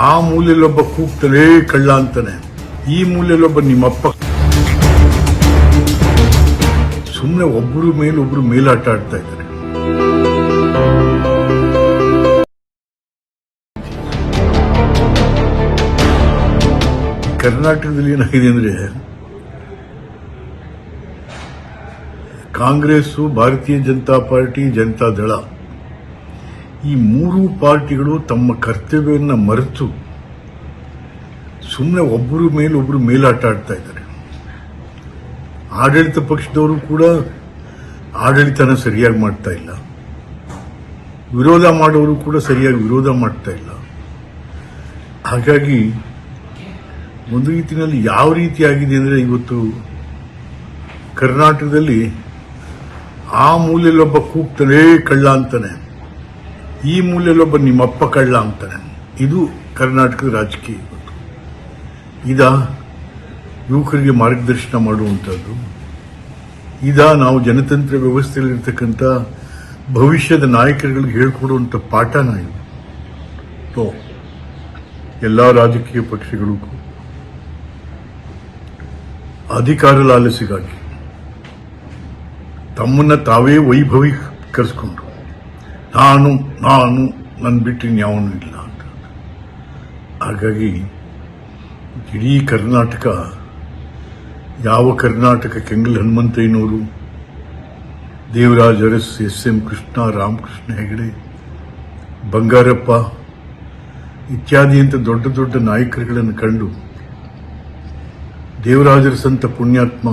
ಆ ಮೂಲೆಯಲ್ಲೊಬ್ಬ ಕೂಗ್ತಾನೆ ಕಳ್ಳ ಅಂತಾನೆ. ಈ ಮೂಲೆಯಲ್ಲೊಬ್ಬ ನಿಮ್ಮಪ್ಪ. ಸುಮ್ಮನೆ ಒಬ್ಬರು ಮೇಲೊಬ್ರು ಮೇಲಾಟ ಆಡ್ತಾ ಇದ್ದಾರೆ. ಕರ್ನಾಟಕದಲ್ಲಿ ಏನಾಗಿದೆ ಅಂದ್ರೆ, ಕಾಂಗ್ರೆಸ್ಸು ಭಾರತೀಯ ಜನತಾ ಪಾರ್ಟಿ, ಜನತಾ ದಳ ಈ ಮೂರು ಪಾರ್ಟಿಗಳು ತಮ್ಮ ಕರ್ತವ್ಯವನ್ನು ಮರೆತು ಸುಮ್ಮನೆ ಒಬ್ಬರು ಮೇಲೊಬ್ಬರು ಮೇಲಾಟ ಆಡ್ತಾ ಇದ್ದಾರೆ. ಆಡಳಿತ ಪಕ್ಷದವರು ಕೂಡ ಆಡಳಿತನ ಸರಿಯಾಗಿ ಮಾಡ್ತಾ ಇಲ್ಲ. ವಿರೋಧ ಮಾಡೋರು ಕೂಡ ಸರಿಯಾಗಿ ವಿರೋಧ ಮಾಡ್ತಾ ಇಲ್ಲ. ಹಾಗಾಗಿ ಒಂದು ರೀತಿಯಲ್ಲಿ ಯಾವ ರೀತಿ ಆಗಿದೆ ಅಂದರೆ ಇವತ್ತು ಕರ್ನಾಟಕದಲ್ಲಿ ಆ ಮೂಲೆಯಲ್ಲೊಬ್ಬ ಕೂಗ್ತಾನೆ ಕಳ್ಳ ಅಂತಾನೆ. ಈ ಮೂಲೆಯಲ್ಲೊಬ್ಬ ನಿಮ್ಮಪ್ಪ ಕಳ್ಳ ಅಂತಾನೆ. ಇದು ಕರ್ನಾಟಕದ ರಾಜಕೀಯ ಇವತ್ತು. ಇದ ಯುವಕರಿಗೆ ಮಾರ್ಗದರ್ಶನ ಮಾಡುವಂಥದ್ದು ಇದ ನಾವು ಜನತಂತ್ರ ವ್ಯವಸ್ಥೆಯಲ್ಲಿರ್ತಕ್ಕಂಥ ಭವಿಷ್ಯದ ನಾಯಕರುಗಳಿಗೆ ಹೇಳ್ಕೊಡುವಂಥ ಪಾಠನ ಇದು. ತೋ, ಎಲ್ಲ ರಾಜಕೀಯ ಪಕ್ಷಗಳಿಗೂ ಅಧಿಕಾರ ಲಾಲಸಿಗಾಗಿ ತಮ್ಮನ್ನ ತಾವೇ ವೈಭವೀಕರಿಸ್ಕೊಂಡ್ರು. ನಾನು ನಾನು ನನ್ನ ಬಿಟ್ಟು ಯಾವನು ಇಲ್ಲ ಅಂತ. ಹಾಗಾಗಿ ಇಡೀ ಕರ್ನಾಟಕ, ಯಾವ ಕರ್ನಾಟಕ ಕೆಂಗಲ್ ಹನುಮಂತಯ್ಯನವರು, ದೇವರಾಜ್ ಅರಸ್, ಎಸ್ ಎಂ ಕೃಷ್ಣ, ರಾಮಕೃಷ್ಣ ಹೆಗಡೆ, ಬಂಗಾರಪ್ಪ, ಇತ್ಯಾದಿ ಅಂತ ದೊಡ್ಡ ದೊಡ್ಡ ನಾಯಕರುಗಳನ್ನು ಕಂಡು ದೇವರಾಜರ ಸಂತ ಪುಣ್ಯಾತ್ಮ,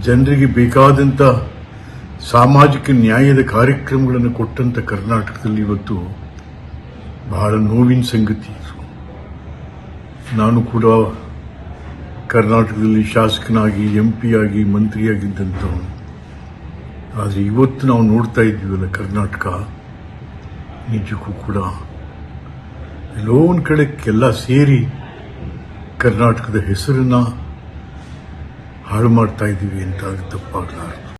ಜನರಿಗೆ ಬೇಕಾದಂಥ ಸಾಮಾಜಿಕ ನ್ಯಾಯದ ಕಾರ್ಯಕ್ರಮಗಳನ್ನು ಕೊಟ್ಟಂತ ಕರ್ನಾಟಕದಲ್ಲಿ ಇವತ್ತು ಬಹಳ ನೋವಿನ ಸಂಗತಿ. ನಾನು ಕೂಡ ಕರ್ನಾಟಕದಲ್ಲಿ ಶಾಸಕನಾಗಿ ಎಂ ಆಗಿ, ಮಂತ್ರಿಯಾಗಿದ್ದಂಥವನು ಆದರೆ ಇವತ್ತು ನಾವು ನೋಡ್ತಾ ಇದ್ದೀವಲ್ಲ ಕರ್ನಾಟಕ, ನಿಜಕ್ಕೂ ಕೂಡ ಎಲ್ಲೋ ಒಂದು ಕಡೆಕ್ಕೆಲ್ಲ ಸೇರಿ ಕರ್ನಾಟಕದ ಹೆಸರನ್ನು ಹಾಳು ಮಾಡ್ತಾ ಇದ್ದೀವಿ ಅಂತ ತಪ್ಪಾಗಲಾರದು